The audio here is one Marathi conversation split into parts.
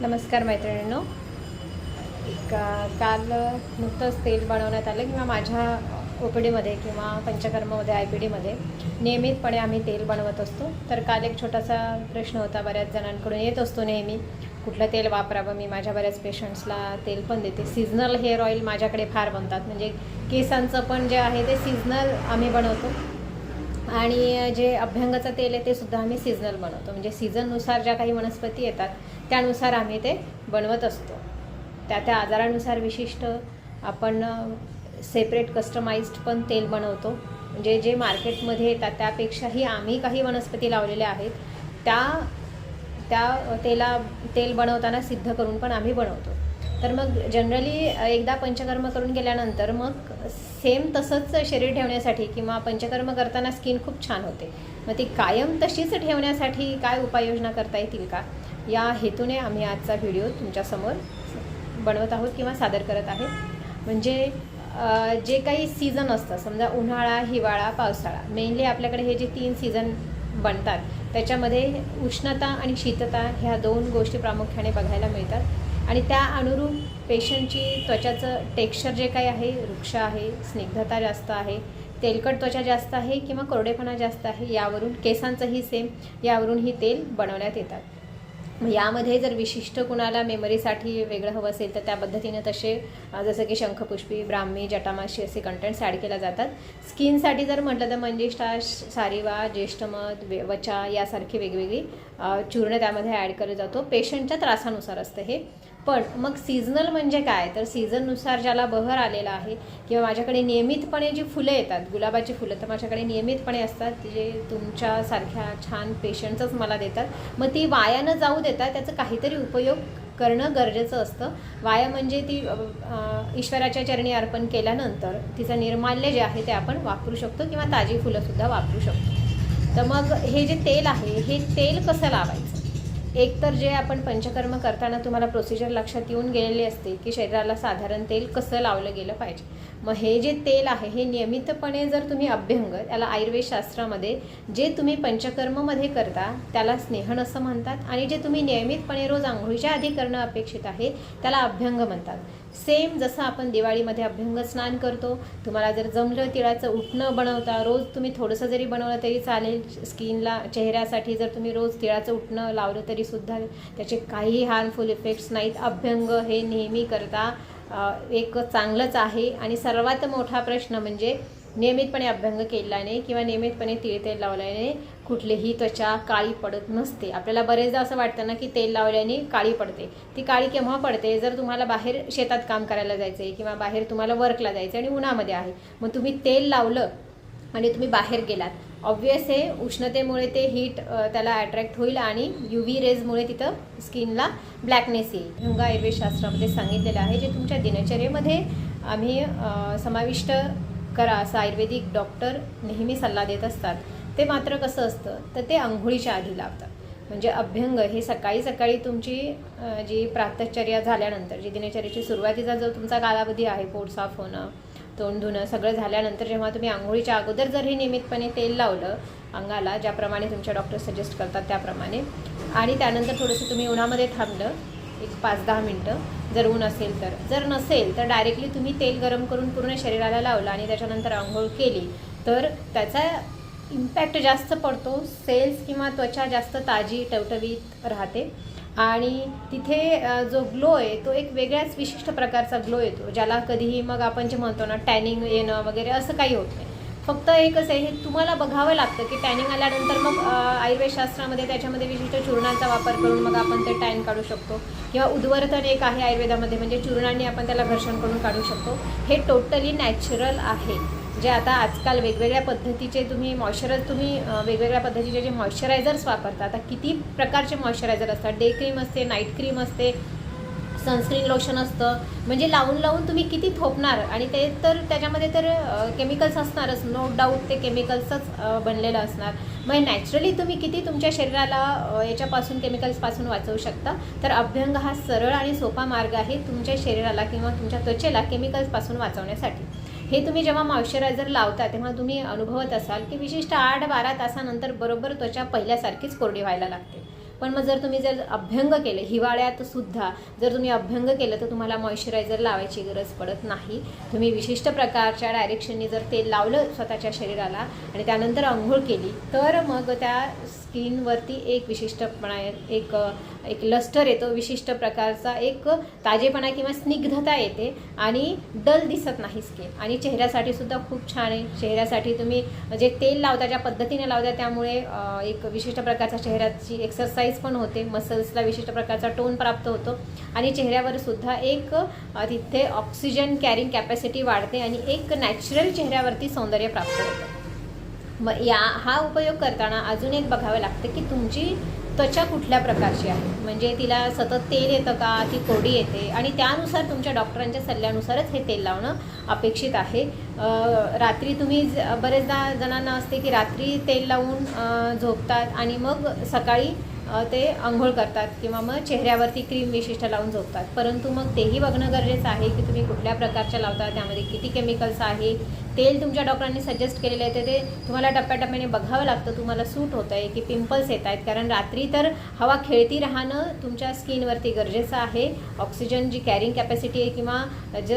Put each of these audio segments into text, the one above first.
नमस्कार मैत्रिणींनो. का काल नुकतंच तेल बनवण्यात आलं किंवा माझ्या ओ पी डीमध्ये किंवा पंचकर्ममध्ये आय पी डीमध्ये नियमितपणे आम्ही तेल बनवत असतो. तर काल एक छोटासा प्रश्न होता बऱ्याच जणांकडून येत असतो नेहमी. कुठलं तेल वापरावं? मी माझ्या बऱ्याच पेशंट्सला तेल पण देते. सीझनल हेअर ऑइल माझ्याकडे फार बनतात. म्हणजे केसांचं पण जे आहे ते सीझनल आम्ही बनवतो. आणि जे अभ्यंगाचं तेल आहे ते सुद्धा आम्ही सीझनल बनवतो. म्हणजे सीझननुसार ज्या काही वनस्पती येतात त्यानुसार आम्ही ते बनवत असतो. त्या त्या आजारानुसार विशिष्ट आपण सेपरेट कस्टमाइज्ड पण तेल बनवतो. म्हणजे जे मार्केटमध्ये येतात त्यापेक्षाही आम्ही काही वनस्पती लावलेल्या आहेत. त्या त्या तेला तेल बनवताना सिद्ध करून पण आम्ही बनवतो. तर मग जनरली एकदा पंचकर्म करून गेल्यानंतर मग सेम तसंच शरीर ठेवण्यासाठी किंवा पंचकर्म करताना स्किन खूप छान होते. मग ती कायम तशीच ठेवण्यासाठी काय उपाययोजना करता येतील का? या हेतूने आम्ही आजचा व्हिडिओ तुमच्यासमोर बनवत आहोत किंवा सादर करत आहे. म्हणजे जे काही सीझन असतं समजा उन्हाळा हिवाळा पावसाळा मेनली आपल्याकडे हे जे तीन सीझन बनतात त्याच्यामध्ये उष्णता आणि शीतता ह्या दोन गोष्टी प्रामुख्याने बघायला मिळतात. आणि त्या अनुरूप पेशंटची त्वचाचं टेक्स्चर जे काही आहे वृक्ष आहे स्निग्धता जास्त आहे तेलकट त्वचा जास्त आहे किंवा कोरडेपणा जास्त आहे यावरून केसांचंही सेम यावरून ही तेल बनवण्यात येतात. यामध्ये जर विशिष्ट कुणाला मेमरीसाठी वेगळं हवं असेल तर त्या पद्धतीने तसे जसं की शंखपुष्पी ब्राह्मी जटामाशी असे कंटेंट्स ॲड केल्या जातात. स्किनसाठी जर म्हटलं तर मंजिष्ठा सारिवा ज्येष्ठमध वे वचा यासारखी वेगवेगळी चूर्ण त्यामध्ये ॲड केलं जातो. पेशंटच्या त्रासानुसार असतं हे. पण मग सीझनल म्हणजे काय? तर सीझननुसार ज्याला बहर आलेला आहे किंवा माझ्याकडे नियमितपणे जी फुलं येतात गुलाबाची फुलं तर माझ्याकडे नियमितपणे असतात जे तुमच्यासारख्या छान पेशंटचंच मला देतात. मग ती वायानं जाऊ देतात त्याचं काहीतरी उपयोग करणं गरजेचं असतं. वाया म्हणजे ती ईश्वराच्या चरणी अर्पण केल्यानंतर तिचं निर्माल्य जे आहे ते आपण वापरू शकतो किंवा ताजी फुलंसुद्धा वापरू शकतो. तर मग हे जे तेल आहे हे तेल कसं लावायचं? एक तर जे आपण पंचकर्म करताना तुम्हाला प्रोसिजर लक्षात येऊन गेलेली असते की शरीराला साधारण तेल कसं लावलं गेलं पाहिजे. मग हे जे तेल आहे हे नियमितपणे जर तुम्ही अभ्यंग त्याला आयुर्वेद शास्त्रामध्ये जे तुम्ही पंचकर्ममध्ये करता त्याला स्नेहन असं म्हणतात आणि जे तुम्ही नियमितपणे रोज आंघोळीच्या आधी करणं अपेक्षित आहे त्याला अभ्यंग म्हणतात. सेम जसं आपण दिवाळीमध्ये अभ्यंग स्नान करतो तुम्हाला जर जमलं तिळाचं उठणं बनवता रोज तुम्ही थोडंसं जरी बनवलं तरी चालेल स्किनला चेहऱ्यासाठी जर तुम्ही रोज तिळाचं उठणं लावलं तरी सुद्धा त्याचे काही हार्मफुल इफेक्ट्स नाहीत. अभ्यंग हे नेहमी करता. एक चांगलंच आहे. आणि सर्वात मोठा प्रश्न म्हणजे नियमितपणे अभ्यंग केल्याने किंवा नियमितपणे तिळ तेल लावल्याने कुठलीही त्वचा काळी पडत नसते. आपल्याला बरेचदा असं वाटतं ना की तेल लावल्याने काळी पडते. ती काळी केव्हा पडते? जर तुम्हाला बाहेर शेतात काम करायला जायचं आहे किंवा बाहेर तुम्हाला वर्कला जायचं आहे आणि उन्हामध्ये आहे. मग तुम्ही तेल लावलं आणि तुम्ही बाहेर गेलात. ऑब्वियस हे उष्णतेमुळे ते हीट त्याला अट्रॅक्ट होईल आणि यू व्ही रेजमुळे तिथं स्किनला ब्लॅकनेस येईल. रंग आयुर्वेदशास्त्रामध्ये सांगितलेलं आहे जे तुमच्या दिनचर्येमध्ये आम्ही समाविष्ट करा असं आयुर्वेदिक डॉक्टर नेहमी सल्ला देत असतात. ते मात्र कसं असतं? तर ते आंघोळीच्या आधी लावतात. म्हणजे अभ्यंग हे सकाळी सकाळी तुमची जी प्रातश्चर्या झाल्यानंतर जी दिनचर्याची सुरुवातीचा जो तुमचा कालावधी आहे पोट साफ होणं तोंड धुणं सगळं झाल्यानंतर जेव्हा तुम्ही आंघोळीच्या अगोदर जर हे नियमितपणे तेल लावलं अंगाला ज्याप्रमाणे तुमच्या डॉक्टर सजेस्ट करतात त्याप्रमाणे. आणि त्यानंतर थोडंसं तुम्ही उन्हामध्ये थांबलं एक पाच दहा मिनटं. जर ऊन असेल तर. जर नसेल तर डायरेक्टली तुम्ही तेल गरम करून पूर्ण शरीराला लावलं आणि त्याच्यानंतर आंघोळ केली तर त्याचा इम्पॅक्ट जास्त पडतो. सेल्स किंवा त्वचा जास्त ताजी टवटवीत राहते. आणि तिथे जो ग्लो आहे तो एक वेगळ्याच विशिष्ट प्रकारचा ग्लो येतो ज्याला कधीही मग आपण जे म्हणतो ना टॅनिंग येणं वगैरे असं काही होत नाही. फक्त एकच आहे हे तुम्हाला बघावं लागतं की टॅनिंग आल्यानंतर मग आयुर्वेदशास्त्रामध्ये त्याच्यामध्ये विशिष्ट चूर्णांचा वापर करून मग आपण ते टॅन काढू शकतो. किंवा उद्वर्तन एक आहे आयुर्वेदामध्ये म्हणजे चूर्णांनी आपण त्याला घर्षण करून काढू शकतो. हे टोटली नॅचरल आहे. जे आता आजकाल वेगवेगळ्या पद्धतीचे तुम्ही मॉइश्चरायझर तुम्ही वेगवेगळ्या पद्धतीचे जे मॉइश्चरायझर्स वापरता आता किती प्रकारचे मॉइश्चरायझर असतात? डे क्रीम असते नाईट क्रीम असते सनस्क्रीन लोशन असतं. म्हणजे लावून लावून तुम्ही किती थोपणार? आणि ते तर त्याच्यामध्ये तर केमिकल्स असणारच. नो डाऊट ते केमिकल्सच बनलेलं असणार. मग नॅचरली तुम्ही किती तुमच्या शरीराला याच्यापासून केमिकल्सपासून वाचवू शकता? तर अभ्यंग हा सरळ आणि सोपा मार्ग आहे तुमच्या शरीराला किंवा तुमच्या त्वचेला केमिकल्सपासून वाचवण्यासाठी. हे तुम्ही जेव्हा मॉइश्चरायझर लावता तेव्हा तुम्ही अनुभवत असाल की विशिष्ट आठ बारा तासानंतर बरोबर त्वचा पहिल्यासारखीच कोरडी व्हायला लागते. पण मग जर तुम्ही जर अभ्यंग केले हिवाळ्यात सुद्धा जर तुम्ही अभ्यंग केलं तर तुम्हाला मॉइश्चरायझर लावायची गरज पडत नाही. तुम्ही विशिष्ट प्रकारच्या डायरेक्शननी जर तेल लावलं स्वतःच्या शरीराला आणि त्यानंतर आंघोळ केली तर मग त्या स्किनवरती एक विशिष्टपणा एक एक लस्टर येतो विशिष्ट प्रकारचा एक ताजेपणा किंवा स्निग्धता येते आणि डल दिसत नाही स्किन आणि चेहऱ्यासाठी सुद्धा खूप छान आहे. चेहऱ्यासाठी तुम्ही जे तेल लावता ज्या पद्धतीने लावता त्यामुळे एक विशिष्ट प्रकारचा चेहऱ्याची एक्सरसाइज पण होते. मसल्सला विशिष्ट प्रकारचा टोन प्राप्त होतो. आणि चेहऱ्यावर सुद्धा एक तिथे ऑक्सिजन कॅरिंग कॅपॅसिटी वाढते आणि एक नॅचरल चेहऱ्यावरती सौंदर्य प्राप्त होतं. मग या हा उपयोग करताना अजून एक बघावं लागतं की तुमची त्वचा कुठल्या प्रकारची आहे? म्हणजे तिला सतत तेल येतं का? ती कोरडी येते? आणि त्यानुसार तुमच्या डॉक्टरांच्या सल्ल्यानुसारच हे तेल लावणं अपेक्षित आहे. रात्री तुम्ही ज- बरेचदा जणांना असते की रात्री तेल लावून झोपतात आणि मग सकाळी ते आंघोळ करतात किंवा मग चेहऱ्यावरती क्रीम विशिष्ट लावून झोपतात. परंतु मग तेही बघणं गरजेचं आहे की तुम्ही कुठल्या प्रकारच्या लावता? त्यामध्ये किती केमिकल्स आहे तेल तुमच्या डॉक्टरांनी सजेस्ट केलेलं आहे ते तुम्हाला टप्प्याटप्प्याने बघावं लागतं तुम्हाला सूट होतं आहे की पिंपल्स येत आहेत. कारण रात्री तर हवा खेळती राहणं तुमच्या स्किनवरती गरजेचं आहे. ऑक्सिजन जी कॅरिंग कॅपॅसिटी आहे किंवा ज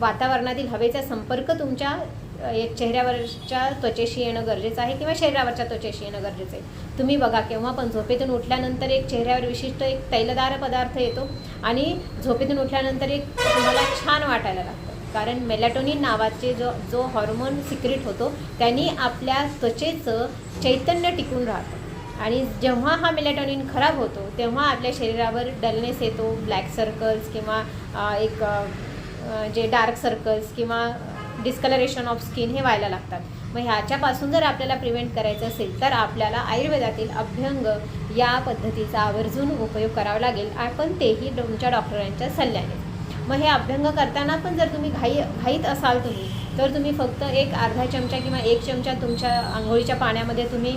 वातावरणातील हवेचा संपर्क तुमच्या एक चेहऱ्यावरच्या त्वचेशी येणं गरजेचं आहे किंवा शरीरावरच्या त्वचेशी येणं गरजेचं आहे. तुम्ही बघा केव्हा पण झोपेतून उठल्यानंतर एक चेहऱ्यावर विशिष्ट एक तैलदार पदार्थ येतो आणि झोपेतून उठल्यानंतर एक तुम्हाला छान वाटायला लागतं. कारण मेलॅटोनिन नावाचे जो जो हॉर्मोन सिक्रेट होतो त्यांनी आपल्या त्वचेचं चैतन्य टिकून राहतं. आणि जेव्हा हा मेलॅटोनिन खराब होतो तेव्हा आपल्या शरीरावर डलनेस येतो ब्लॅक सर्कल्स किंवा एक जे डार्क सर्कल्स किंवा डिस्कलरेशन ऑफ स्किन हे व्हायला लागतात. मग ह्याच्यापासून जर आपल्याला प्रिव्हेंट करायचं असेल तर आपल्याला आयुर्वेदातील अभ्यंग या पद्धतीचा आवर्जून उपयोग करावा लागेल. आपण तेही तुमच्या डॉक्टरांच्या सल्ल्याने. मग हे अभ्यंग करताना पण जर तुम्ही घाई घाईत असाल तुम्ही तर तुम्ही फक्त एक अर्धा चमचा किंवा एक चमचा तुमच्या आंघोळीच्या पाण्यामध्ये तुम्ही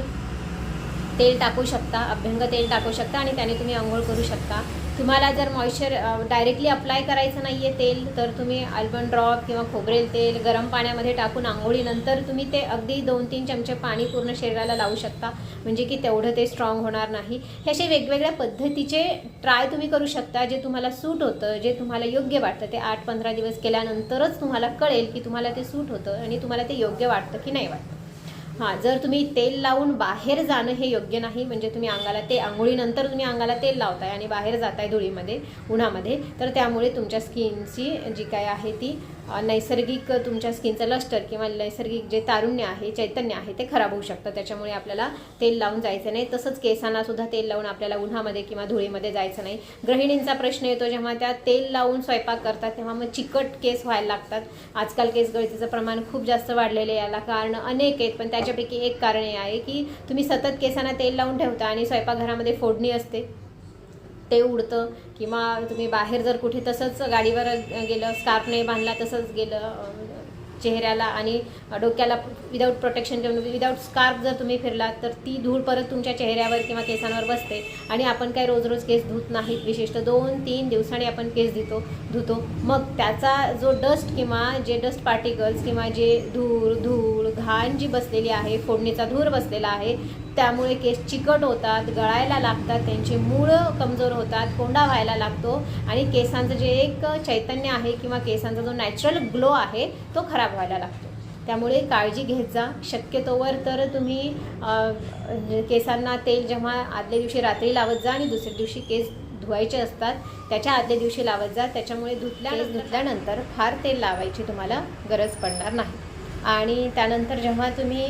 तेल टाकू शकता अभ्यंग तेल टाकू शकता आणि त्याने तुम्ही आंघोळ करू शकता. तुम्हाला जर मॉइश्चर डायरेक्टली अप्लाय करायचं नाही आहे तेल तर तुम्ही आल्बन ड्रॉप किंवा खोबरेल तेल गरम पाण्यामध्ये टाकून आंघोळीनंतर तुम्ही ते अगदी दोन तीन चमचे पाणी पूर्ण शरीराला लावू शकता. म्हणजे की तेवढं ते स्ट्रॉंग होणार नाही. हे असे वेगवेगळ्या पद्धतीचे ट्राय तुम्ही करू शकता जे तुम्हाला सूट होतं जे तुम्हाला योग्य वाटतं. ते आठ पंधरा दिवस केल्यानंतरच तुम्हाला कळेल की तुम्हाला ते सूट होतं आणि तुम्हाला ते योग्य वाटतं की नाही वाटतं. हां जर तुम्ही तेल लावून बाहेर जाणं हे योग्य नाही म्हणजे तुम्ही अंगाला ते आंघोळीनंतर तुम्ही अंगाला तेल लावताय आणि बाहेर जाताय धुळीमध्ये उन्हामध्ये तर त्यामुळे तुमच्या स्किनची जी काय आहे ती नैसर्गिक तुमच्या स्किनचं लष्टर किंवा नैसर्गिक जे तारुण्य आहे चैतन्य आहे ते खराब होऊ शकतं. त्याच्यामुळे आपल्याला तेल लावून जायचं नाही. तसंच केसांना सुद्धा तेल लावून आपल्याला उन्हामध्ये किंवा धुळीमध्ये जायचं नाही. गृहिणींचा प्रश्न येतो जेव्हा त्या तेल लावून स्वयंपाक करतात तेव्हा मग चिकट केस व्हायला लागतात. आजकाल केस गळतीचं प्रमाण खूप जास्त वाढलेलं आहे. याला कारण अनेक आहेत पण त्या त्याच्यापैकी एक कारण हे आहे की तुम्ही सतत केसांना तेल लावून ठेवता आणि स्वयंपाकघरामध्ये फोडणी असते. ते उडतं किंवा तुम्ही बाहेर जर कुठे तसंच गाडीवर गेलं स्कार्फने बांधला तसंच गेलं चेहऱ्याला आणि डोक्याला विदाऊट प्रोटेक्शन घेऊन विदाऊट स्कार्फ जर तुम्ही फिरलात तर ती धूळ परत तुमच्या चेहऱ्यावर किंवा केसांवर बसते आणि आपण काय रोज रोज केस धुत नाहीत. विशिष्ट दोन तीन दिवसांनी आपण केस धुतो धुतो. मग त्याचा जो डस्ट किंवा जे डस्ट पार्टिकल्स किंवा जे धूळ धूळ घाण जी बसलेली आहे फोडणीचा धूर बसलेला आहे त्यामुळे केस चिकट होतात गळायला लागतात त्यांची मूळं कमजोर होतात कोंडा व्हायला लागतो आणि केसांचं जे एक चैतन्य आहे किंवा केसांचा जो नॅचरल ग्लो आहे तो खराब व्हायला लागतो. त्यामुळे काळजी घेत जा. शक्यतोवर तर तुम्ही केसांना तेल जेव्हा आदल्या दिवशी रात्री लावत जा आणि दुसऱ्या दिवशी केस धुवायचे असतात त्याच्या आदल्या दिवशी लावत जा. त्याच्यामुळे धुतल्या धुतल्यानंतर फार तेल लावायची तुम्हाला गरज पडणार नाही. आणि त्यानंतर जेव्हा तुम्ही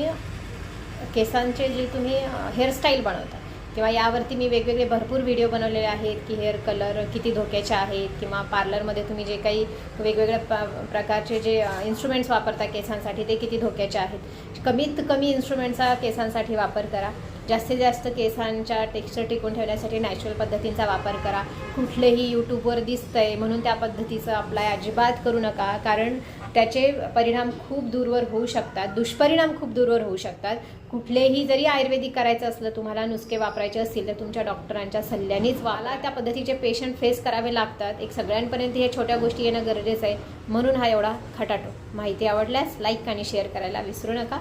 केसांचे जे तुम्ही हेअरस्टाईल बनवता किंवा यावरती मी वेगवेगळे भरपूर व्हिडिओ बनवलेले आहेत की हेअर कलर किती धोक्याचे आहेत किंवा पार्लरमध्ये तुम्ही जे काही वेगवेगळ्या प प्रकारचे जे इन्स्ट्रुमेंट्स वापरता केसांसाठी ते किती धोक्याचे आहेत. कमीत कमी इन्स्ट्रुमेंटचा केसांसाठी वापर करा. जास्तीत जास्त केसांच्या टेक्स्चर टिकून ठेवण्यासाठी नॅचरल पद्धतींचा वापर करा. कुठलेही यूट्यूबवर दिसतंय म्हणून त्या पद्धतीचं अप्लाय अजिबात करू नका. कारण त्याचे परिणाम खूप दूरवर होऊ शकतात दुष्परिणाम खूप दूरवर होऊ शकतात. कुठलेही जरी आयुर्वेदिक करायचं असलं तुम्हाला नुसके वापरायचे असतील तर तुमच्या डॉक्टरांच्या सल्ल्यानेच वाला त्या पद्धतीचे पेशंट फेस करावे लागतात. एक सगळ्यांपर्यंत हे छोट्या गोष्टी येणं गरजेचं आहे. म्हणून हा एवढा खटाटो. माहिती आवडल्यास लाईक आणि शेअर करायला विसरू नका.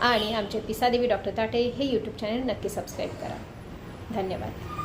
आणि आमचे पिसादेवी डॉक्टर ताटे हे यूट्यूब चॅनल नक्की सबस्क्राईब करा. धन्यवाद.